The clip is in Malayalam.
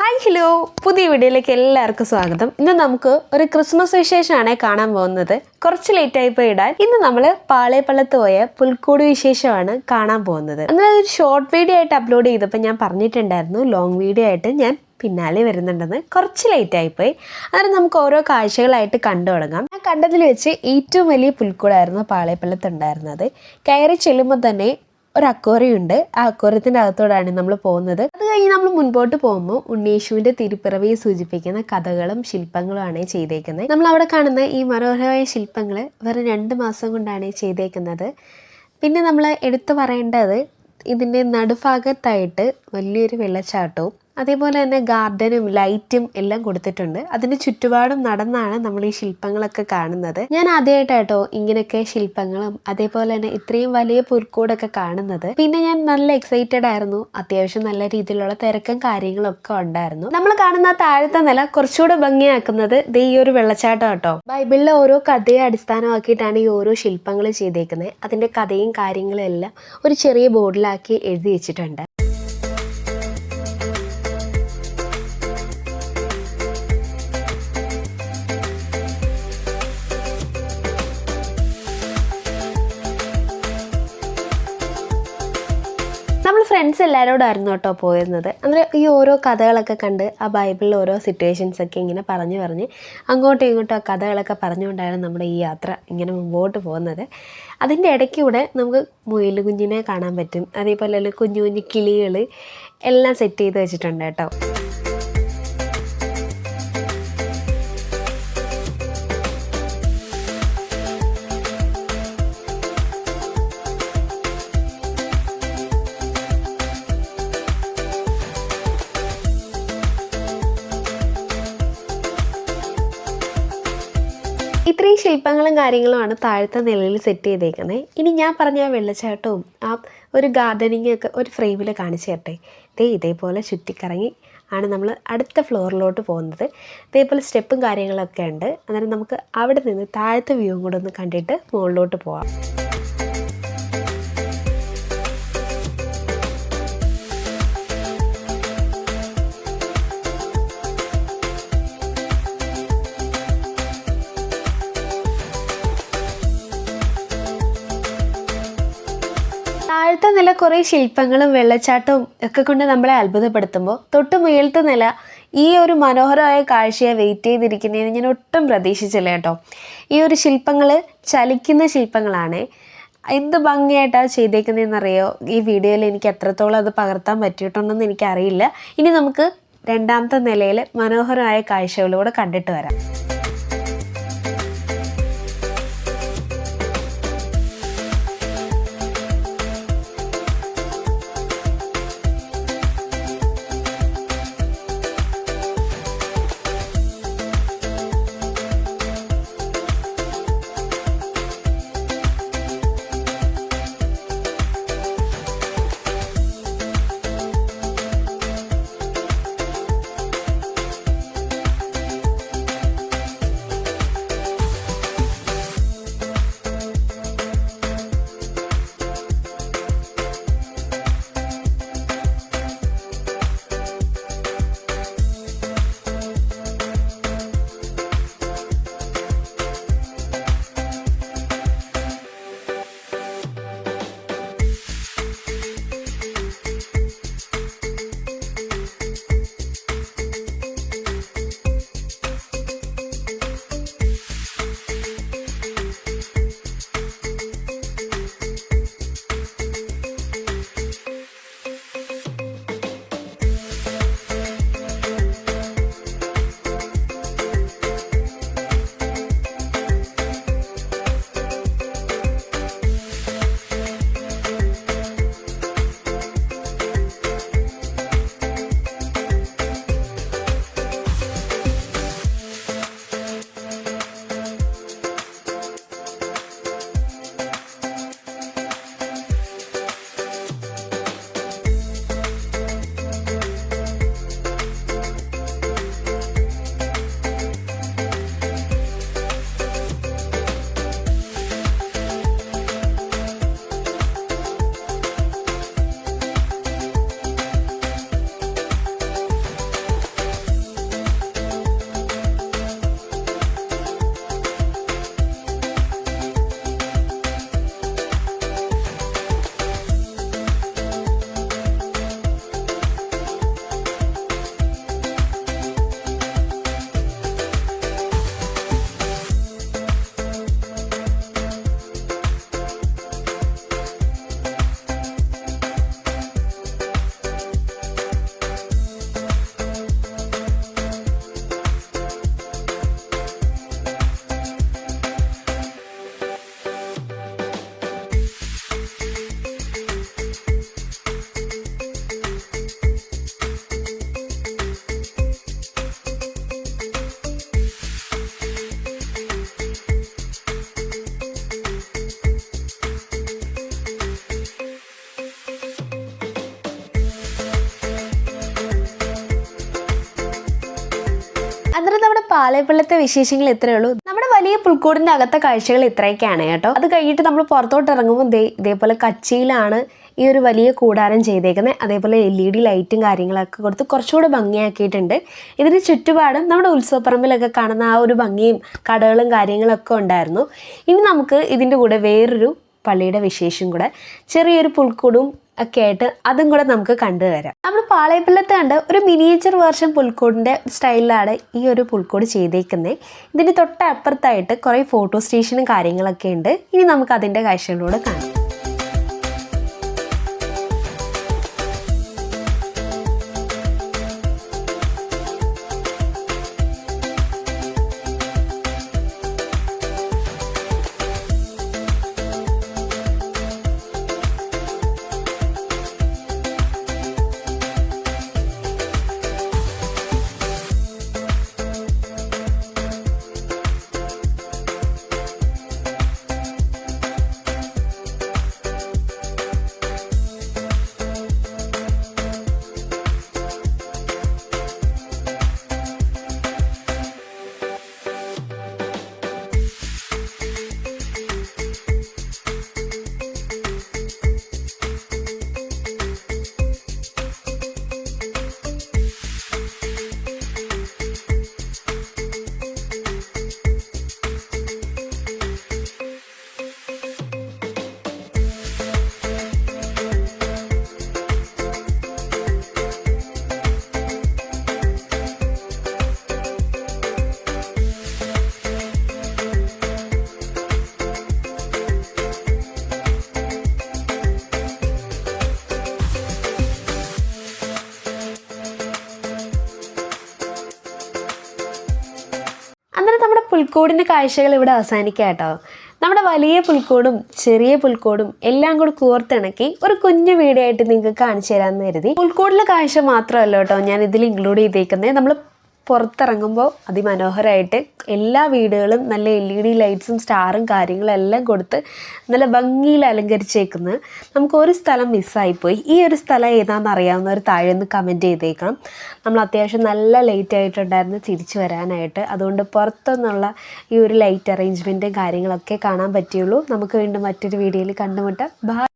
ഹായ് ഹലോ പുതിയ വീഡിയോയിലേക്ക് എല്ലാവർക്കും സ്വാഗതം. ഇന്ന് നമുക്ക് ഒരു ക്രിസ്മസ് വിശേഷമാണ് കാണാൻ പോകുന്നത്. കുറച്ച് ലേറ്റ് ആയി പോയി ഇടാൻ ഇന്ന് നമ്മൾ പാളയപ്പള്ളത്ത് പോയ പുൽക്കൂട് വിശേഷമാണ് കാണാൻ പോകുന്നത്. എന്നാൽ ഒരു ഷോർട്ട് വീഡിയോ ആയിട്ട് അപ്ലോഡ് ചെയ്തപ്പോൾ ഞാൻ പറഞ്ഞിട്ടുണ്ടായിരുന്നു. ലോങ് വീഡിയോ ആയിട്ട് ഞാൻ പിന്നാലെ വരുന്നുണ്ടെന്ന്. കുറച്ച് ലേറ്റ് പോയി. അന്നേരം നമുക്ക് ഓരോ കാഴ്ചകളായിട്ട് കണ്ടു തുടങ്ങാം. ഞാൻ കണ്ടതിൽ വെച്ച് ഏറ്റവും വലിയ പുൽക്കൂടായിരുന്നു പാളയപ്പള്ളത്ത് ഉണ്ടായിരുന്നത്. കയറി ചെല്ലുമ്പോൾ തന്നെ ഒരു അക്കോറയുണ്ട് ഉണ്ട് ആ അക്വേറിയത്തിന്റെ അകത്തോടാണ് നമ്മൾ പോകുന്നത്. അത് കഴിഞ്ഞ് നമ്മൾ മുൻപോട്ട് പോകുമ്പോൾ ഉണ്ണീഷുവിന്റെ തിരുപ്പിറവിയെ സൂചിപ്പിക്കുന്ന കഥകളും ശില്പങ്ങളുമാണ് ചെയ്തേക്കുന്നത്. നമ്മൾ അവിടെ കാണുന്ന ഈ മനോഹരമായ ശില്പങ്ങൾ വെറും രണ്ട് മാസം കൊണ്ടാണ് ചെയ്തേക്കുന്നത്. പിന്നെ നമ്മൾ എടുത്തു പറയേണ്ടത് ഇതിന്റെ നടുഭാഗത്തായിട്ട് വലിയൊരു വെള്ളച്ചാട്ടവും അതേപോലെ തന്നെ ഗാർഡനും ലൈറ്റും എല്ലാം കൊടുത്തിട്ടുണ്ട്. അതിന് ചുറ്റുപാടും നടന്നാണ് നമ്മൾ ഈ ശില്പങ്ങളൊക്കെ കാണുന്നത്. ഞാൻ ആദ്യമായിട്ടാട്ടോ ഇങ്ങനെയൊക്കെ ശില്പങ്ങളും അതേപോലെ തന്നെ ഇത്രയും വലിയ പുൽക്കൂടൊക്കെ കാണുന്നത്. പിന്നെ ഞാൻ നല്ല എക്സൈറ്റഡ് ആയിരുന്നു. അത്യാവശ്യം നല്ല രീതിയിലുള്ള തിരക്കും കാര്യങ്ങളും ഒക്കെ ഉണ്ടായിരുന്നു. നമ്മൾ കാണുന്ന താഴത്തെ നില കുറച്ചുകൂടെ ഭംഗിയാക്കുന്നത് ദേ ഈ ഒരു വെള്ളച്ചാട്ടം കേട്ടോ ബൈബിളിലെ ഓരോ കഥയെ അടിസ്ഥാനമാക്കിയിട്ടാണ് ഈ ഓരോ ശില്പങ്ങൾ ചെയ്തേക്കുന്നത്. അതിന്റെ കഥയും കാര്യങ്ങളും എല്ലാം ഒരു ചെറിയ ബോർഡിലാക്കി എഴുതി വെച്ചിട്ടുണ്ട്. ഫ്രണ്ട്സ് എല്ലാവരോടായിരുന്നു കേട്ടോ പോയിരുന്നത്. അന്നേരം ഈ ഓരോ കഥകളൊക്കെ കണ്ട് ആ ബൈബിളിൽ ഓരോ സിറ്റുവേഷൻസ് ഒക്കെ ഇങ്ങനെ പറഞ്ഞു പറഞ്ഞ് അങ്ങോട്ടും ഇങ്ങോട്ടും ആ കഥകളൊക്കെ പറഞ്ഞുകൊണ്ടാണ് നമ്മുടെ ഈ യാത്ര ഇങ്ങനെ മുമ്പോട്ട് പോകുന്നത്. അതിന്റെ ഇടയ്ക്കൂടെ നമുക്ക് മുയൽ കുഞ്ഞിനെ കാണാൻ പറ്റും. അതേപോലെ തന്നെ കുഞ്ഞു കുഞ്ഞു കിളികൾ എല്ലാം സെറ്റ് ചെയ്ത് വെച്ചിട്ടുണ്ട് കേട്ടോ. ശില്പങ്ങളും കാര്യങ്ങളുമാണ് താഴത്തെ നിലയിൽ സെറ്റ് ചെയ്തേക്കുന്നത് ഇനി ഞാൻ പറഞ്ഞ ആ വെള്ളച്ചാട്ടവും ആ ഒരു ഗാർഡനിങ് ഒക്കെ ഒരു ഫ്രെയിമിൽ കാണിച്ചു തരട്ടെ. ദേ ഇതേപോലെ ചുറ്റിക്കറങ്ങി ആണ് നമ്മൾ അടുത്ത ഫ്ലോറിലോട്ട് പോകുന്നത്. ഇതേപോലെ സ്റ്റെപ്പും കാര്യങ്ങളൊക്കെ ഉണ്ട്. അന്നേരം നമുക്ക് അവിടെ നിന്ന് താഴത്തെ വ്യൂവും കൂടെ ഒന്ന് കണ്ടിട്ട് മുകളിലോട്ട് പോവാം. താഴത്തെ നില കുറേ ശില്പങ്ങളും വെള്ളച്ചാട്ടവും ഒക്കെ കൊണ്ട് നമ്മളെ അത്ഭുതപ്പെടുത്തുമ്പോൾ തൊട്ട് മുയലത്തെ നില ഈ ഒരു മനോഹരമായ കാഴ്ചയെ വെയിറ്റ് ചെയ്തിരിക്കുന്നതിന് ഞാൻ ഒട്ടും പ്രതീക്ഷിച്ചില്ല കേട്ടോ. ഈ ഒരു ശില്പങ്ങൾ ചലിക്കുന്ന ശില്പങ്ങളാണ്. എന്ത് ഭംഗിയായിട്ടാണ് ചെയ്തേക്കുന്നതെന്നറിയോ? ഈ വീഡിയോയിൽ എനിക്ക് എത്രത്തോളം അത് പകർത്താൻ പറ്റിയിട്ടുണ്ടെന്ന് എനിക്കറിയില്ല. ഇനി നമുക്ക് രണ്ടാമത്തെ നിലയിൽ മനോഹരമായ കാഴ്ചകളിലൂടെ കണ്ടിട്ട് വരാം. പാലയപ്പള്ളത്തെ വിശേഷങ്ങൾ ഇത്രയേ ഉള്ളൂ. നമ്മുടെ വലിയ പുൽക്കൂടിന്റെ അകത്തെ കാഴ്ചകൾ ഇത്രയൊക്കെയാണ് കേട്ടോ. അത് കഴിഞ്ഞിട്ട് നമ്മൾ പുറത്തോട്ട് ഇറങ്ങുമ്പോൾ ഇതേപോലെ കച്ചിയിലാണ് ഈ ഒരു വലിയ കൂടാരം ചെയ്തേക്കുന്നത് അതേപോലെ എൽ ഇ ഡി ലൈറ്റും കാര്യങ്ങളൊക്കെ കൊടുത്ത് കുറച്ചുകൂടെ ഭംഗിയാക്കിയിട്ടുണ്ട്. ഇതിന് ചുറ്റുപാടും നമ്മുടെ ഉത്സവപ്പറമ്പിലൊക്കെ കാണുന്ന ആ ഒരു ഭംഗിയും കടകളും കാര്യങ്ങളൊക്കെ ഉണ്ടായിരുന്നു. ഇനി നമുക്ക് ഇതിന്റെ കൂടെ വേറൊരു പള്ളിയുടെ വിശേഷം കൂടെ. ചെറിയൊരു പുൽക്കൂടും ഒക്കെ ആയിട്ട് അതും കൂടെ നമുക്ക് കണ്ടുവരാം നമ്മൾ പാളയപ്പള്ളത്ത് കണ്ട് ഒരു മിനിയേച്ചർ വേർഷൻ പുൽക്കൂടിന്റെ സ്റ്റൈലിലാണ് ഈ ഒരു പുൽക്കൂട് ചെയ്തേക്കുന്നത് ഇതിന്റെ തൊട്ടപ്പുറത്തായിട്ട് കുറേ ഫോട്ടോ സ്റ്റേഷനും കാര്യങ്ങളൊക്കെ ഉണ്ട്. ഇനി നമുക്ക് അതിന്റെ കാഴ്ചകളിലൂടെ കാണാം. പുൽക്കൂടിന്റെ കാഴ്ചകൾ ഇവിടെ അവസാനിക്കുക കേട്ടോ. നമ്മുടെ വലിയ പുൽക്കൂടും ചെറിയ പുൽക്കൂടും എല്ലാം കൂടി കോർത്തിണക്കി ഒരു കുഞ്ഞു വീഡിയോ ആയിട്ട് നിങ്ങൾക്ക് കാണിച്ചു തരാമെന്ന് കരുതി. പുൽക്കൂടിലെ കാഴ്ച മാത്രമല്ല കേട്ടോ ഞാൻ ഇതിൽ ഇൻക്ലൂഡ് ചെയ്തേക്കുന്നത്. നമ്മൾ പുറത്തിറങ്ങുമ്പോൾ അതിമനോഹരമായിട്ട് എല്ലാ വീടുകളും നല്ല എൽ ഇ ഡി ലൈറ്റ്സും സ്റ്റാറും കാര്യങ്ങളും എല്ലാം കൊടുത്ത് നല്ല ഭംഗിയിൽ അലങ്കരിച്ചേക്കുന്നത് നമുക്ക് ഒരു സ്ഥലം മിസ്സായിപ്പോയി ഈ ഒരു സ്ഥലം ഏതാണെന്ന് അറിയാവുന്നവർ താഴെ ഒന്ന് കമന്റ് ചെയ്തേക്കണം നമ്മൾ അത്യാവശ്യം നല്ല ലേറ്റ് ആയിട്ടുണ്ടായിരുന്നു തിരിച്ചു വരാനായിട്ട്. അതുകൊണ്ട് പുറത്തുനിന്നുള്ള ഈ ഒരു ലൈറ്റ് അറേഞ്ച്മെന്റും കാര്യങ്ങളൊക്കെ കാണാൻ പറ്റിയുള്ളൂ. നമുക്ക് വീണ്ടും മറ്റൊരു വീഡിയോയിൽ കണ്ടുമുട്ടാം. ബൈ